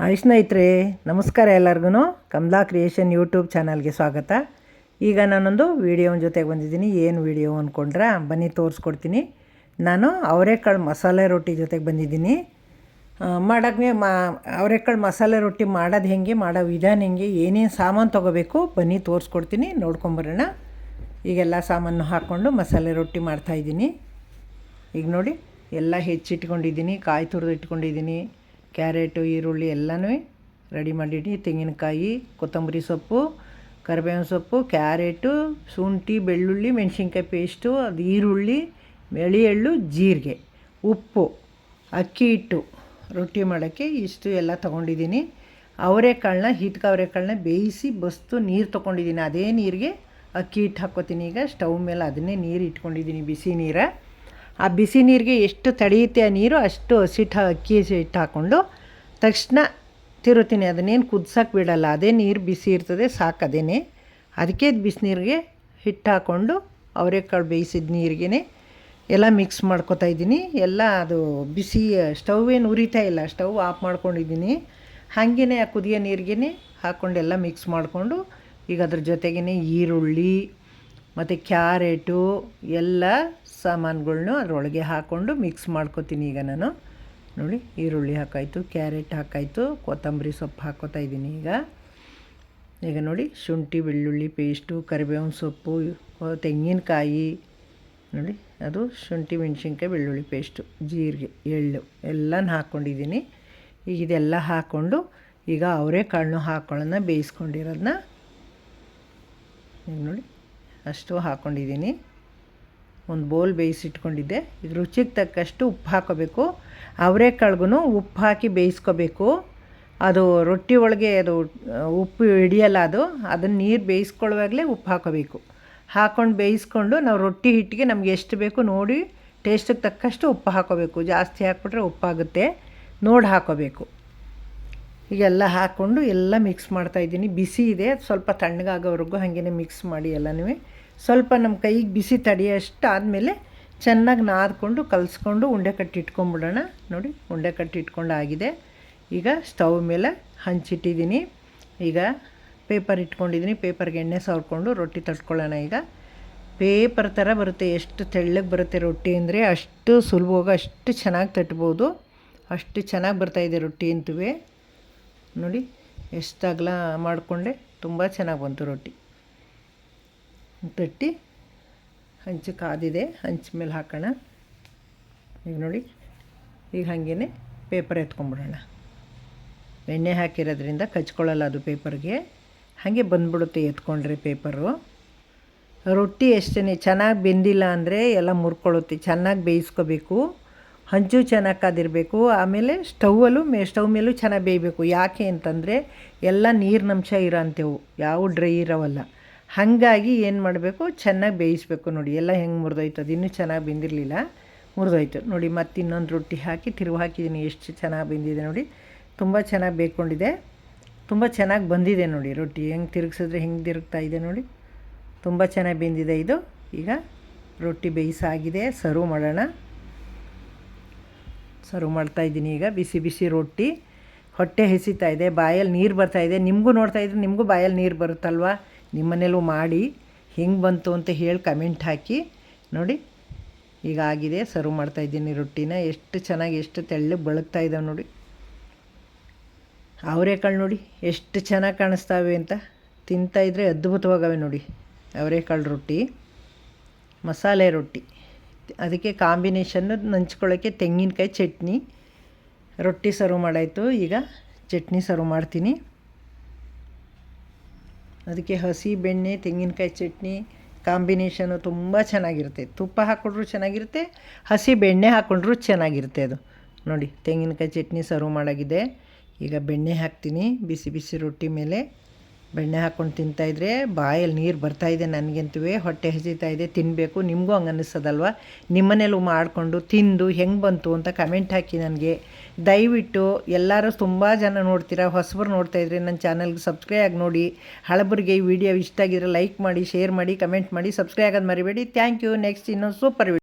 Hi ಸ್ನೇಹಿತರೆ, ನಮಸ್ಕಾರ ಎಲ್ಲರಿಗೂ ಕಮಲಾ ಕ್ರಿಯೇಷನ್ ಯೂಟ್ಯೂಬ್ ಚಾನಲ್ಗೆ ಸ್ವಾಗತ. ಈಗ ನಾನೊಂದು ವೀಡಿಯೋನ ಜೊತೆಗೆ ಬಂದಿದ್ದೀನಿ. ಏನು ವೀಡಿಯೋ ಅಂದ್ಕೊಂಡ್ರೆ ಬನ್ನಿ ತೋರಿಸ್ಕೊಡ್ತೀನಿ. ನಾನು ಅವರೆಕಾಳು ಮಸಾಲೆ ರೊಟ್ಟಿ ಜೊತೆಗೆ ಬಂದಿದ್ದೀನಿ. ಮಾಡೋಕ್ಕೆ ಮಾ ಅವರೆಕಾಳು ಮಸಾಲೆ ರೊಟ್ಟಿ ಮಾಡೋದು ಹೆಂಗೆ, ಮಾಡೋ ವಿಧಾನ ಹೆಂಗೆ, ಏನೇನು ಸಾಮಾನು ತೊಗೋಬೇಕು ಬನ್ನಿ ತೋರಿಸ್ಕೊಡ್ತೀನಿ. ನೋಡ್ಕೊಂಬರೋಣ. ಈಗೆಲ್ಲ ಸಾಮಾನು ಹಾಕ್ಕೊಂಡು ಮಸಾಲೆ ರೊಟ್ಟಿ ಮಾಡ್ತಾಯಿದ್ದೀನಿ ಈಗ ನೋಡಿ, ಎಲ್ಲ ಹೆಚ್ಚಿಟ್ಕೊಂಡಿದ್ದೀನಿ, ಕಾಯಿ ತುರಿದು ಇಟ್ಕೊಂಡಿದ್ದೀನಿ. ಕ್ಯಾರೆಟು, ಈರುಳ್ಳಿ ಎಲ್ಲನೂ ರೆಡಿ ಮಾಡಿಟ್ಟು, ತೆಂಗಿನಕಾಯಿ, ಕೊತ್ತಂಬರಿ ಸೊಪ್ಪು, ಕರಿಬೇವಿನ ಸೊಪ್ಪು, ಕ್ಯಾರೆಟು, ಶುಂಠಿ, ಬೆಳ್ಳುಳ್ಳಿ, ಮೆಣಸಿನ್ಕಾಯಿ ಪೇಸ್ಟು, ಅದು ಈರುಳ್ಳಿ ಎಳೆ ಎಳ್ಳು ಜೀರಿಗೆ, ಉಪ್ಪು, ಅಕ್ಕಿ ಹಿಟ್ಟು ರೊಟ್ಟಿ ಮಾಡೋಕ್ಕೆ ಇಷ್ಟು ಎಲ್ಲ ತೊಗೊಂಡಿದ್ದೀನಿ. ಅವರೆಕಾಳನ್ನ, ಹಿಟ್ಕ ಅವರೆಕಾಳನ್ನ ಬೇಯಿಸಿ ಬಸ್ತು ನೀರು ತೊಗೊಂಡಿದ್ದೀನಿ. ಅದೇ ನೀರಿಗೆ ಅಕ್ಕಿ ಹಿಟ್ಟು ಹಾಕ್ಕೋತೀನಿ ಈಗ. ಸ್ಟವ್ ಮೇಲೆ ಅದನ್ನೇ ನೀರು ಇಟ್ಕೊಂಡಿದ್ದೀನಿ ಬಿಸಿ ನೀರು. ಆ ಬಿಸಿ ನೀರಿಗೆ ಎಷ್ಟು ತಡೆಯುತ್ತೆ ಆ ನೀರು, ಅಷ್ಟು ಹಸಿಟ್ಟು ಅಕ್ಕಿ ಹಿಟ್ಟು ಹಾಕ್ಕೊಂಡು ತಕ್ಷಣ ತಿರುತ್ತೀನಿ ಅದನ್ನೇನು ಕುದ್ಸೋಕೆ ಬಿಡಲ್ಲ. ಅದೇ ನೀರು ಬಿಸಿ ಇರ್ತದೆ, ಸಾಕು ಅದೇನೆ. ಅದಕ್ಕೆ ಬಿಸಿನೀರಿಗೆ ಹಿಟ್ಟು ಹಾಕ್ಕೊಂಡು ಅವರೆಕಾಳು ಬೇಯಿಸಿದ ನೀರಿಗೆ ಎಲ್ಲ ಮಿಕ್ಸ್ ಮಾಡ್ಕೊತಾ ಇದ್ದೀನಿ. ಎಲ್ಲ ಅದು ಬಿಸಿ ಸ್ಟವ್ ಏನು ಉರಿತಾ ಇಲ್ಲ. ಸ್ಟವ್ ಆಫ್ ಮಾಡ್ಕೊಂಡಿದ್ದೀನಿ. ಹಾಗೇ ಆ ಕುದಿಯೋ ನೀರಿಗೆ ಹಾಕ್ಕೊಂಡು ಎಲ್ಲ ಮಿಕ್ಸ್ ಮಾಡಿಕೊಂಡು ಈಗ ಅದ್ರ ಜೊತೆಗೇ ಈರುಳ್ಳಿ ಮತ್ತು ಕ್ಯಾರೆಟು ಎಲ್ಲ ಸಾಮಾನುಗಳ್ನು ಅದರೊಳಗೆ ಹಾಕ್ಕೊಂಡು ಮಿಕ್ಸ್ ಮಾಡ್ಕೊತೀನಿ ಈಗ ನಾನು. ನೋಡಿ, ಈರುಳ್ಳಿ ಹಾಕಾಯಿತು, ಕ್ಯಾರೆಟ್ ಹಾಕಾಯಿತು, ಕೊತ್ತಂಬರಿ ಸೊಪ್ಪು ಹಾಕೋತಾ ಇದ್ದೀನಿ ಈಗ. ಈಗ ನೋಡಿ, ಶುಂಠಿ, ಬೆಳ್ಳುಳ್ಳಿ ಪೇಸ್ಟು, ಕರಿಬೇವಿನ ಸೊಪ್ಪು, ತೆಂಗಿನಕಾಯಿ, ನೋಡಿ, ಅದು ಶುಂಠಿ, ಮೆಣಸಿನ್ಕಾಯಿ, ಬೆಳ್ಳುಳ್ಳಿ ಪೇಸ್ಟು, ಜೀರಿಗೆ, ಎಳ್ಳು ಎಲ್ಲನೂ ಹಾಕ್ಕೊಂಡಿದ್ದೀನಿ ಈಗ ಇದೆಲ್ಲ ಹಾಕ್ಕೊಂಡು ಈಗ ಅವರೇ ಕಾಳನ್ನು ಹಾಕ್ಕೊಳ್ಳೋಣ ಬೇಯಿಸ್ಕೊಂಡಿರೋದನ್ನ ನೋಡಿ. ಅಷ್ಟು ಹಾಕ್ಕೊಂಡಿದ್ದೀನಿ ಒಂದು ಬೋಲ್ ಬೇಯಿಸಿಟ್ಕೊಂಡಿದ್ದೆ. ಇದು ರುಚಿಗೆ ತಕ್ಕಷ್ಟು ಉಪ್ಪು ಹಾಕೋಬೇಕು. ಅವರೆಕಾಳ್ಗೂ ಉಪ್ಪು ಹಾಕಿ ಬೇಯಿಸ್ಕೋಬೇಕು. ಅದು ರೊಟ್ಟಿ ಒಳಗೆ ಅದು ಉಪ್ಪು ಹಿಡಿಯಲ್ಲ ಅದು, ಅದನ್ನು ನೀರು ಬೇಯಿಸ್ಕೊಳ್ಳುವಾಗಲೇ ಉಪ್ಪು ಹಾಕೋಬೇಕು. ಹಾಕ್ಕೊಂಡು ಬೇಯಿಸ್ಕೊಂಡು ನಾವು ರೊಟ್ಟಿ ಹಿಟ್ಟಿಗೆ ನಮ್ಗೆ ಎಷ್ಟು ಬೇಕು ನೋಡಿ ಟೇಸ್ಟಿಗೆ ತಕ್ಕಷ್ಟು ಉಪ್ಪು ಹಾಕೋಬೇಕು. ಜಾಸ್ತಿ ಹಾಕ್ಬಿಟ್ರೆ ಉಪ್ಪಾಗುತ್ತೆ ನೋಡಿ ಹಾಕೋಬೇಕು. ಈಗೆಲ್ಲ ಹಾಕ್ಕೊಂಡು ಎಲ್ಲ ಮಿಕ್ಸ್ ಮಾಡ್ತಾಯಿದ್ದೀನಿ ಬಿಸಿ ಇದೆ. ಸ್ವಲ್ಪ ತಣ್ಣಗಾಗೋವರೆಗೂ ಹಾಗೇ ಮಿಕ್ಸ್ ಮಾಡಿ ಎಲ್ಲನೂ. ಸ್ವಲ್ಪ ನಮ್ಮ ಕೈಗೆ ಬಿಸಿ ತಡೆಯೋಷ್ಟು ಆದಮೇಲೆ ಚೆನ್ನಾಗಿ ನಾದ್ಕೊಂಡು ಕಲಿಸ್ಕೊಂಡು ಉಂಡೆ ಕಟ್ಟಿ ಇಟ್ಕೊಂಬಿಡೋಣ ನೋಡಿ, ಉಂಡೆ ಕಟ್ಟಿ ಇಟ್ಕೊಂಡು ಆಗಿದೆ ಈಗ ಸ್ಟವ್ ಮೇಲೆ ಹಂಚಿಟ್ಟಿದ್ದೀನಿ. ಈಗ ಪೇಪರ್ ಇಟ್ಕೊಂಡಿದ್ದೀನಿ. ಪೇಪರ್ಗೆ ಎಣ್ಣೆ ಸವರ್ಕೊಂಡು ರೊಟ್ಟಿ ತಟ್ಕೊಳ್ಳೋಣ ಈಗ. ಪೇಪರ್ ಥರ ಬರುತ್ತೆ. ಎಷ್ಟು ತೆಳ್ಳಗೆ ಬರುತ್ತೆ ರೊಟ್ಟಿ ಅಂದರೆ ಅಷ್ಟು ಸುಲಭವಾಗಿ ಅಷ್ಟು ಚೆನ್ನಾಗಿ ತಟ್ಬೋದು. ಅಷ್ಟು ಚೆನ್ನಾಗಿ ಬರ್ತಾಯಿದೆ ರೊಟ್ಟಿ ಅಂತೂ. ನೋಡಿ, ಎಷ್ಟು ಅಗಲ ಮಾಡಿಕೊಂಡೆ. ತುಂಬ ಚೆನ್ನಾಗಿ ಬಂತು ರೊಟ್ಟಿ. ತಟ್ಟಿ ಹಂಚು ಕಾದಿದೆ, ಹಂಚು ಮೇಲೆ ಹಾಕೋಣ. ಈಗ ನೋಡಿ, ಈಗ ಹಾಗೇ ಪೇಪರ್ ಎತ್ಕೊಂಡ್ಬಿಡೋಣ. ಎಣ್ಣೆ ಹಾಕಿರೋದ್ರಿಂದ ಕಚ್ಕೊಳ್ಳಲ್ಲ ಅದು ಪೇಪರ್ಗೆ ಹಾಗೆ ಬಂದ್ಬಿಡುತ್ತೆ ಎತ್ಕೊಂಡ್ರೆ ಪೇಪರು ರೊಟ್ಟಿ ಎಷ್ಟೇ ಚೆನ್ನಾಗಿ ಬೆಂದಿಲ್ಲ ಅಂದರೆ ಎಲ್ಲ ಮುರ್ಕೊಳ್ಳುತ್ತೆ, ಚೆನ್ನಾಗಿ ಬೇಯಿಸ್ಕೋಬೇಕು. ಹಂಚು ಚೆನ್ನಾಗಿ ಕಾದಿರಬೇಕು, ಆಮೇಲೆ ಸ್ಟೌವಲ್ಲೂ ಮೇ ಸ್ಟವ್ ಮೇಲೂ ಚೆನ್ನಾಗಿ ಬೇಯಬೇಕು. ಯಾಕೆ ಅಂತಂದರೆ ಎಲ್ಲ ನೀರಿನಂಶ ಇರೋ ಅಂತೇವು ಯಾವ ಡ್ರೈ ಇರೋವಲ್ಲ. ಹಾಗಾಗಿ ಏನು ಮಾಡಬೇಕು? ಚೆನ್ನಾಗಿ ಬೇಯಿಸ್ಬೇಕು ನೋಡಿ. ಎಲ್ಲ ಹೆಂಗೆ ಮುರಿದೋಯ್ತು? ಅದು ಇನ್ನೂ ಚೆನ್ನಾಗಿ ಬೆಂದಿರಲಿಲ್ಲ. ಮುರಿದೋಯ್ತು. ನೋಡಿ ಮತ್ತೆ ಇನ್ನೊಂದು ರೊಟ್ಟಿ ಹಾಕಿ, ತಿರುವು ಹಾಕಿದ್ದೀನಿ ಎಷ್ಟು ಚೆನ್ನಾಗಿ ಬೆಂದಿದೆ ನೋಡಿ. ತುಂಬ ಚೆನ್ನಾಗಿ ಬೇಯ್ಕೊಂಡಿದೆ. ತುಂಬ ಚೆನ್ನಾಗಿ ಬಂದಿದೆ ನೋಡಿ ರೊಟ್ಟಿ. ಹೆಂಗೆ ತಿರುಗಿಸಿದ್ರೆ ಹೆಂಗೆ ತಿರುಗ್ತಾ ಇದೆ ನೋಡಿ. ತುಂಬ ಚೆನ್ನಾಗಿ ಬೆಂದಿದೆ ಇದು. ಈಗ ರೊಟ್ಟಿ ಬೇಯಿಸಾಗಿದೆ. ಸರ್ವ್ ಮಾಡೋಣ. ಸರ್ವ್ ಮಾಡ್ತಾಯಿದ್ದೀನಿ ಈಗ. ಬಿಸಿ ಬಿಸಿ ರೊಟ್ಟಿ. ಹೊಟ್ಟೆ ಹೆಸಿತಾ ಇದೆ. ಬಾಯಲ್ಲಿ ನೀರು ಬರ್ತಾಯಿದೆ ನಿಮಗೂ ನೋಡ್ತಾಯಿದ್ರೆ ನಿಮಗೂ ಬಾಯಲ್ಲಿ ನೀರು ಬರುತ್ತಲ್ವ? ನಿಮ್ಮನೇಲೂ ಮಾಡಿ ಹೆಂಗೆ ಬಂತು ಅಂತ ಹೇಳಿ ಕಮೆಂಟ್ ಹಾಕಿ. ನೋಡಿ, ಈಗ ಆಗಿದೆ ಸರ್ವ್ ಮಾಡ್ತಾಯಿದ್ದೀನಿ ರೊಟ್ಟಿನ. ಎಷ್ಟು ಚೆನ್ನಾಗಿ, ಎಷ್ಟು ತೆಳ್ಳಗೆ ಬಳಗ್ತಾ ಇದ್ದಾವೆ ನೋಡಿ. ಅವರೆಕಾಳು ನೋಡಿ, ಎಷ್ಟು ಚೆನ್ನಾಗಿ ಕಾಣಿಸ್ತಾವೆ ಅಂತ. ತಿಂತಾಯಿದ್ರೆ ಅದ್ಭುತವಾಗವೆ ನೋಡಿ ಅವರೆಕಾಳು ರೊಟ್ಟಿ. ಮಸಾಲೆ ರೊಟ್ಟಿ. ಅದಕ್ಕೆ ಕಾಂಬಿನೇಷನ್ನು ನಂಚ್ಕೊಳ್ಳೋಕ್ಕೆ ತೆಂಗಿನಕಾಯಿ ಚಟ್ನಿ. ರೊಟ್ಟಿ ಸರ್ವ್ ಮಾಡಾಯಿತು. ಈಗ ಚಟ್ನಿ ಸರ್ವ್ ಮಾಡ್ತೀನಿ. ಅದಕ್ಕೆ ಹಸಿ ಬೆಣ್ಣೆ, ತೆಂಗಿನಕಾಯಿ ಚಟ್ನಿ ಕಾಂಬಿನೇಷನು ತುಂಬ ಚೆನ್ನಾಗಿರುತ್ತೆ. ತುಪ್ಪ ಹಾಕ್ಕೊಂಡ್ರೂ ಚೆನ್ನಾಗಿರುತ್ತೆ, ಹಸಿ ಬೆಣ್ಣೆ ಹಾಕ್ಕೊಂಡ್ರೂ ಚೆನ್ನಾಗಿರುತ್ತೆ ಅದು. ನೋಡಿ, ತೆಂಗಿನಕಾಯಿ ಚಟ್ನಿ ಸರ್ವ್ ಮಾಡಾಗಿದೆ. ಈಗ ಬೆಣ್ಣೆ ಹಾಕ್ತೀನಿ, ಬಿಸಿ ಬಿಸಿ ರೊಟ್ಟಿ ಮೇಲೆ. ಬೆಣ್ಣೆ ಹಾಕ್ಕೊಂಡು ತಿಂತಾಯಿದ್ರೆ ಬಾಯಲ್ಲಿ ನೀರು ಬರ್ತಾಯಿದೆ ನನಗಂತೂ ಹೊಟ್ಟೆ ಹಸಿತಾ ಇದೆ ತಿನ್ನಬೇಕು ನಿಮಗೂ ಹಂಗೆ ಅನ್ನಿಸ್ತದಲ್ವ ನಿಮ್ಮನೇಲೂ ಮಾಡಿಕೊಂಡು ತಿಂದು ಹೆಂಗೆ ಬಂತು ಅಂತ ಕಮೆಂಟ್ ಹಾಕಿ ನನಗೆ. ದಯವಿಟ್ಟು ಎಲ್ಲರೂ ತುಂಬ ಜನ ನೋಡ್ತೀರಾ, ಹೊಸಬರು ನೋಡ್ತಾಯಿದ್ರೆ ನನ್ನ ಚಾನಲ್ಗೆ ಸಬ್ಸ್ಕ್ರೈಬ್ ಆಗಿ ನೋಡಿ. ಹಳಬರಿಗೆ ಈ ವಿಡಿಯೋ ಇಷ್ಟ ಆಗಿದ್ರೆ ಲೈಕ್ ಮಾಡಿ ಶೇರ್ ಮಾಡಿ ಕಮೆಂಟ್ ಮಾಡಿ ಸಬ್ಸ್ಕ್ರೈಬ್ ಆಗೋದು ಮರಿಬೇಡಿ. ಥ್ಯಾಂಕ್ ಯು ನೆಕ್ಸ್ಟ್ ಇನ್ನೊಂದು ಸೂಪರ್